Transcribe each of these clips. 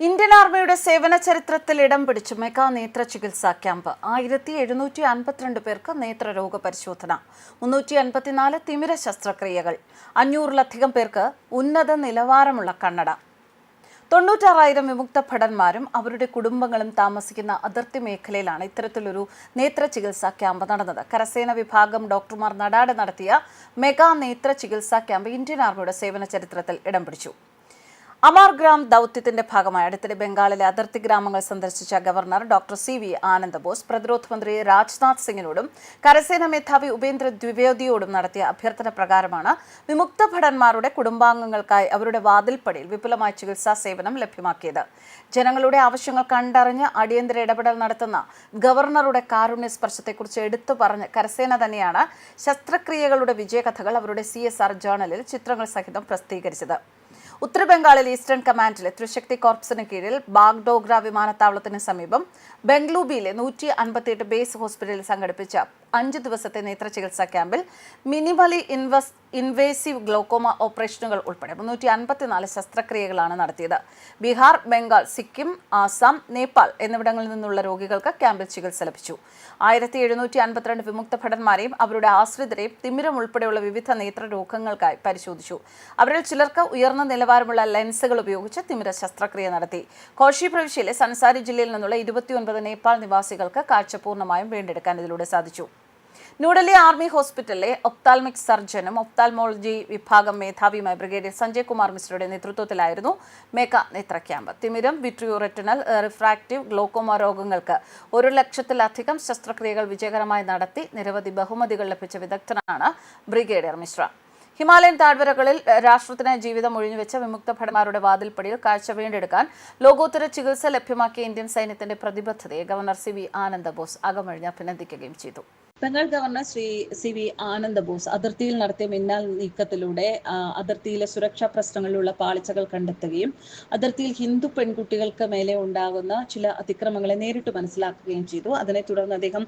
Indian ആർമിയുടെ സേവന ചരിത്രത്തിൽ ഇടം പിടിച്ചു മെഗാ നേത്ര ചികിത്സാ ക്യാമ്പ്. ആയിരത്തി എഴുന്നൂറ്റി അൻപത്തിരണ്ട് പേർക്ക് നേത്രരോഗ പരിശോധന മുന്നൂറ്റി അൻപത്തിനാല് തിമിര ശസ്ത്രക്രിയകൾ അഞ്ഞൂറിലധികം പേർക്ക് ഉന്നത നിലവാരമുള്ള കണ്ണട. തൊണ്ണൂറ്റാറായിരം വിമുക്ത ഭടന്മാരും അവരുടെ കുടുംബങ്ങളും താമസിക്കുന്ന അതിർത്തി മേഖലയിലാണ് ഇത്തരത്തിലൊരു നേത്ര ചികിത്സാ ക്യാമ്പ് നടന്നത്. കരസേന വിഭാഗം ഡോക്ടർമാർ നടാടെ നടത്തിയ മെഗാ നേത്ര ചികിത്സാ ക്യാമ്പ് ഇന്ത്യൻ ആർമിയുടെ സേവന ചരിത്രത്തിൽ ഇടം പിടിച്ചു. അമാർ ഗ്രാം ദൗത്യത്തിന്റെ ഭാഗമായി അടുത്തിടെ ബംഗാളിലെ അതിർത്തി ഗ്രാമങ്ങൾ സന്ദർശിച്ച governor doctor C V Ananda Bose പ്രതിരോധ മന്ത്രി രാജ്നാഥ് സിംഗിനോടും കരസേന മേധാവി ഉപേന്ദ്ര ദ്വിവേദിയോടും നടത്തിയ അഭ്യർത്ഥന പ്രകാരമാണ് വിമുക്ത ഭടന്മാരുടെ കുടുംബാംഗങ്ങൾക്കായി അവരുടെ വാതിൽപ്പടിയിൽ വിപുലമായ ചികിത്സാ സേവനം ലഭ്യമാക്കിയത്. ജനങ്ങളുടെ ആവശ്യങ്ങൾ കണ്ടറിഞ്ഞ് അടിയന്തര ഇടപെടൽ നടത്തുന്ന ഗവർണറുടെ കാരുണ്യ സ്പർശത്തെക്കുറിച്ച് എടുത്തു പറഞ്ഞ് കരസേന തന്നെയാണ് ശസ്ത്രക്രിയകളുടെ വിജയകഥകൾ അവരുടെ സി ജേണലിൽ ചിത്രങ്ങൾ സഹിതം പ്രസിദ്ധീകരിച്ചത്. ഉത്തരബംഗാളിൽ ഈസ്റ്റേൺ കമാൻഡിലെ ത്രിശക്തി കോർപ്സിന് കീഴിൽ ബാഗ്ഡോഗ്ര വിമാനത്താവളത്തിന് സമീപം ബംഗ്ലൂബിയിലെ നൂറ്റി അൻപത്തിയെട്ട് ബേസ് ഹോസ്പിറ്റലിൽ സംഘടിപ്പിച്ച അഞ്ച് ദിവസത്തെ നേത്ര ചികിത്സാ ക്യാമ്പിൽ മിനിമലി ഇൻവസ് ഇൻവേസീവ് ഗ്ലോക്കോമ ഓപ്പറേഷനുകൾ ഉൾപ്പെടെ മുന്നൂറ്റി അൻപത്തിനാല് ശസ്ത്രക്രിയകളാണ് നടത്തിയത്. ബീഹാർ ബംഗാൾ സിക്കിം ആസാം നേപ്പാൾ എന്നിവിടങ്ങളിൽ നിന്നുള്ള രോഗികൾക്ക് ക്യാമ്പിൽ ചികിത്സ ലഭിച്ചു. ആയിരത്തി എഴുന്നൂറ്റി അൻപത്തിരണ്ട് വിമുക്ത ഭടന്മാരെയും അവരുടെ ആശ്രിതരെയും തിമിരം ഉൾപ്പെടെയുള്ള വിവിധ നേത്ര രോഗങ്ങൾക്കായി പരിശോധിച്ചു. അവരിൽ ചിലർക്ക് ഉയർന്ന നിലവാരമുള്ള ലെൻസുകൾ ഉപയോഗിച്ച് തിമിര ശസ്ത്രക്രിയ നടത്തി. കോശി പ്രവിശ്യയിലെ സൻസാരി ജില്ലയിൽ നിന്നുള്ള ഇരുപത്തിയൊൻപത് നേപ്പാൾ നിവാസികൾക്ക് കാഴ്ച പൂർണമായും വീണ്ടെടുക്കാൻ ഇതിലൂടെ സാധിച്ചു. ന്യൂഡൽഹി ആർമി ഹോസ്പിറ്റലിലെ ഒപ്താൽമിക് സർജനും ഒപ്താൽമോളജി വിഭാഗം മേധാവിയുമായ ബ്രിഗേഡിയർ സഞ്ജയ് കുമാർ മിശ്രയുടെ നേതൃത്വത്തിലായിരുന്നു മേക്ക നേത്ര ക്യാമ്പ് തിമിരം വിട്രിയോറെറ്റിനൽ റിഫ്രാക്റ്റീവ് ഗ്ലോക്കോമ രോഗങ്ങൾക്ക് ഒരു ലക്ഷത്തിലധികം ശസ്ത്രക്രിയകൾ വിജയകരമായി നടത്തി നിരവധി ബഹുമതികൾ ലഭിച്ച വിദഗ്ധനാണ് ബ്രിഗേഡിയർ മിശ്ര. ഹിമാലയൻ താഴ്വരകളിൽ രാഷ്ട്രത്തിന് ജീവിതം ഒഴിഞ്ഞുവെച്ച വിമുക്ത ഭടന്മാരുടെ വാതിൽപ്പടിയിൽ കാഴ്ച വീണ്ടെടുക്കാൻ ലോകോത്തര ചികിത്സ ലഭ്യമാക്കിയ ഇന്ത്യൻ സൈന്യത്തിന്റെ പ്രതിബദ്ധതയെ ഗവർണർ സി വി ആനന്ദബോസ് അകമഴിഞ്ഞ് അഭിനന്ദിക്കുകയും ചെയ്തു. Bengal governor Shri C V Ananda Bose അതിർത്തിയിൽ നടത്തിയ മിന്നൽ നീക്കത്തിലൂടെ അതിർത്തിയിലെ സുരക്ഷാ പ്രശ്നങ്ങളിലുള്ള പാളിച്ചകൾ കണ്ടെത്തുകയും അതിർത്തിയിൽ ഹിന്ദു പെൺകുട്ടികൾക്ക് മേലെ ഉണ്ടാകുന്ന ചില അതിക്രമങ്ങളെ നേരിട്ട് മനസ്സിലാക്കുകയും ചെയ്തു. അതിനെ തുടർന്ന് അദ്ദേഹം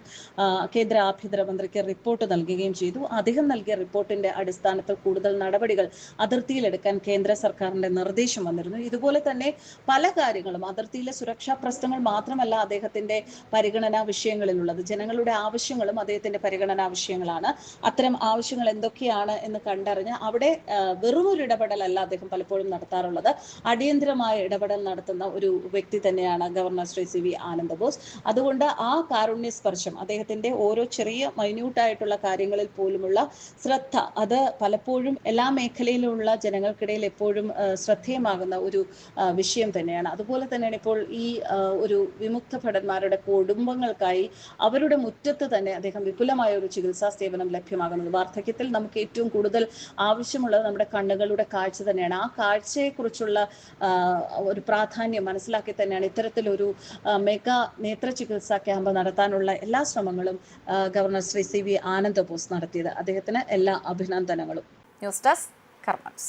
കേന്ദ്ര കേന്ദ്ര ആഭ്യന്തരമന്ത്രിക്ക് റിപ്പോർട്ട് നൽകുകയും ചെയ്തു. അദ്ദേഹം നൽകിയ റിപ്പോർട്ടിന്റെ അടിസ്ഥാനത്തിൽ കൂടുതൽ നടപടികൾ അതിർത്തിയിലെടുക്കാൻ കേന്ദ്ര സർക്കാരിന്റെ നിർദ്ദേശം വന്നിരുന്നു. ഇതുപോലെ തന്നെ പല കാര്യങ്ങളും അതിർത്തിയിലെ സുരക്ഷാ പ്രശ്നങ്ങൾ മാത്രമല്ല അദ്ദേഹത്തിന്റെ പരിഗണനാ വിഷയങ്ങളിലുള്ളത്. ജനങ്ങളുടെ ആവശ്യങ്ങളും അദ്ദേഹത്തിന്റെ പരിഗണന ആവശ്യങ്ങളാണ്. അത്തരം ആവശ്യങ്ങൾ എന്തൊക്കെയാണ് എന്ന് കണ്ടറിഞ്ഞ് അവിടെ വെറും ഒരു ഇടപെടലല്ല അദ്ദേഹം പലപ്പോഴും നടത്താറുള്ളത്. അടിയന്തരമായ ഇടപെടൽ നടത്തുന്ന ഒരു വ്യക്തി തന്നെയാണ് governor Shri C V Ananda Bose. അതുകൊണ്ട് ആ കാരുണ്യ സ്പർശം അദ്ദേഹത്തിന്റെ ഓരോ ചെറിയ മൈന്യൂട്ടായിട്ടുള്ള കാര്യങ്ങളിൽ പോലുമുള്ള ശ്രദ്ധ അത് പലപ്പോഴും എല്ലാ മേഖലയിലുമുള്ള ജനങ്ങൾക്കിടയിൽ എപ്പോഴും ശ്രദ്ധേയമാകുന്ന ഒരു വിഷയം തന്നെയാണ്. അതുപോലെ തന്നെയാണ് ഇപ്പോൾ ഈ ഒരു വിമുക്ത ഭടന്മാരുടെ കുടുംബങ്ങൾക്കായി അവരുടെ മുറ്റത്ത് തന്നെ അദ്ദേഹം വിപുലമായ ഒരു ചികിത്സാ സേവനം ലഭ്യമാകുന്നത്. വാർദ്ധക്യത്തിൽ നമുക്ക് ഏറ്റവും കൂടുതൽ ആവശ്യമുള്ളത് നമ്മുടെ കണ്ണുകളുടെ കാഴ്ച തന്നെയാണ്. ആ കാഴ്ചയെക്കുറിച്ചുള്ള ഒരു പ്രാധാന്യം മനസ്സിലാക്കി തന്നെയാണ് ഇത്തരത്തിലൊരു മെഗാ നേത്ര ചികിത്സാ ക്യാമ്പ് നടത്താനുള്ള എല്ലാ ശ്രമങ്ങളും governor Shri C V Ananda Bose നടത്തിയത്. അദ്ദേഹത്തിന് എല്ലാ അഭിനന്ദനങ്ങളും. News desk കർമ്മൻസ്